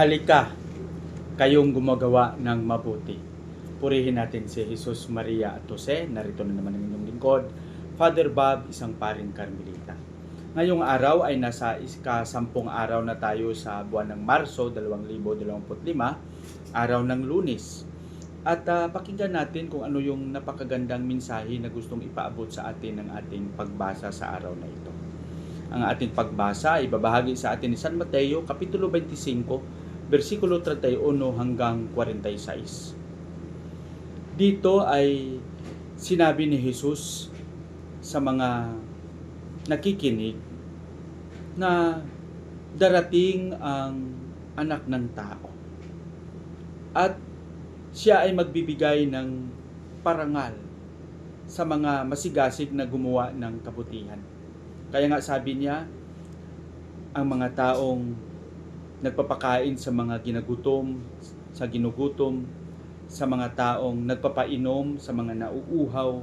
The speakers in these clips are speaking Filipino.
halika kayong gumagawa ng mabuti. Purihin natin si Jesus Maria at Jose. Narito na naman ang inyong lingkod. Father Bob, isang paring Carmelita. Ngayong araw ay nasa ikasampung araw na tayo sa buwan ng Marso 2025, araw ng lunes. At ah, pakinggan natin kung ano yung napakagandang mensahe na gustong ipaabot sa atin ng ating pagbasa sa araw na ito. Ang ating pagbasa ay babahagi sa atin ni San Mateo, Kapitulo 25, versikulo 31 hanggang 46. Dito ay sinabi ni Jesus sa mga nakikinig na darating ang anak ng tao. At siya ay magbibigay ng parangal sa mga masigasig na gumawa ng kabutihan. Kaya nga sabi niya, ang mga taong nagpapakain sa mga ginagutom, sa ginugutom, sa mga taong nagpapainom, sa mga nauuhaw,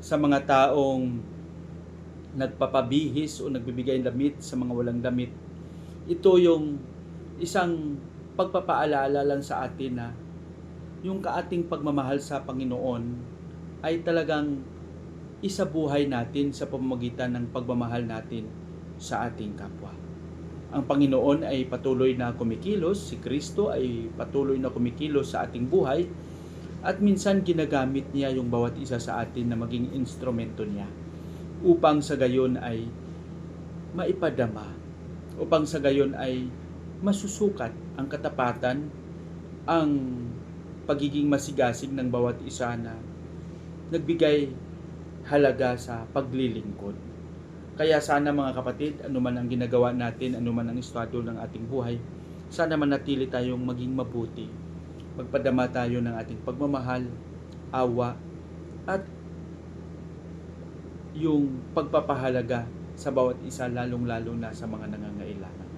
sa mga taong nagpapabihis o nagbibigay ng damit sa mga walang damit. Ito yung isang pagpapaalala lang sa atin na yung kaating pagmamahal sa Panginoon ay talagang isabuhay natin sa pamamagitan ng pagmamahal natin sa ating kapwa. Ang Panginoon ay patuloy na kumikilos, si Kristo ay patuloy na kumikilos sa ating buhay at minsan ginagamit niya yung bawat isa sa atin na maging instrumento niya upang sa gayon ay maipadama, upang sa gayon ay masusukat ang katapatan, ang pagiging masigasig ng bawat isa na nagbigay halaga sa paglilingkod. Kaya sana mga kapatid, anuman ang ginagawa natin, anuman ang estado ng ating buhay, sana manatili tayong maging mabuti. Magpadama tayo ng ating pagmamahal, awa, at yung pagpapahalaga sa bawat isa, lalong-lalo na sa mga nangangailangan.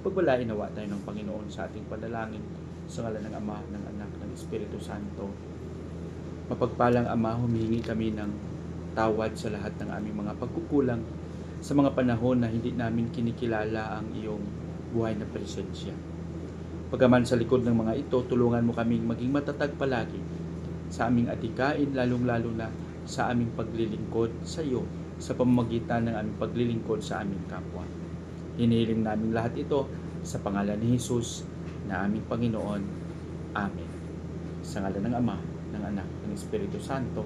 Pagwalain nawa tayo ng Panginoon sa ating panalangin sa ngalan ng Ama, ng Anak, ng Espiritu Santo. Mapagpalang Ama, humihingi kami ng tawad sa lahat ng aming mga pagkukulang sa mga panahon na hindi namin kinikilala ang iyong buhay na presensya. Pagaman sa likod ng mga ito, tulungan mo kaming maging matatag palagi sa aming atikain, lalong-lalo na sa aming paglilingkod sa iyo sa pamamagitan ng aming paglilingkod sa aming kapwa. Hinihiling namin lahat ito sa pangalan ni Jesus na aming Panginoon. Amen. Sa ngalan ng Ama, ng Anak, ng Espiritu Santo.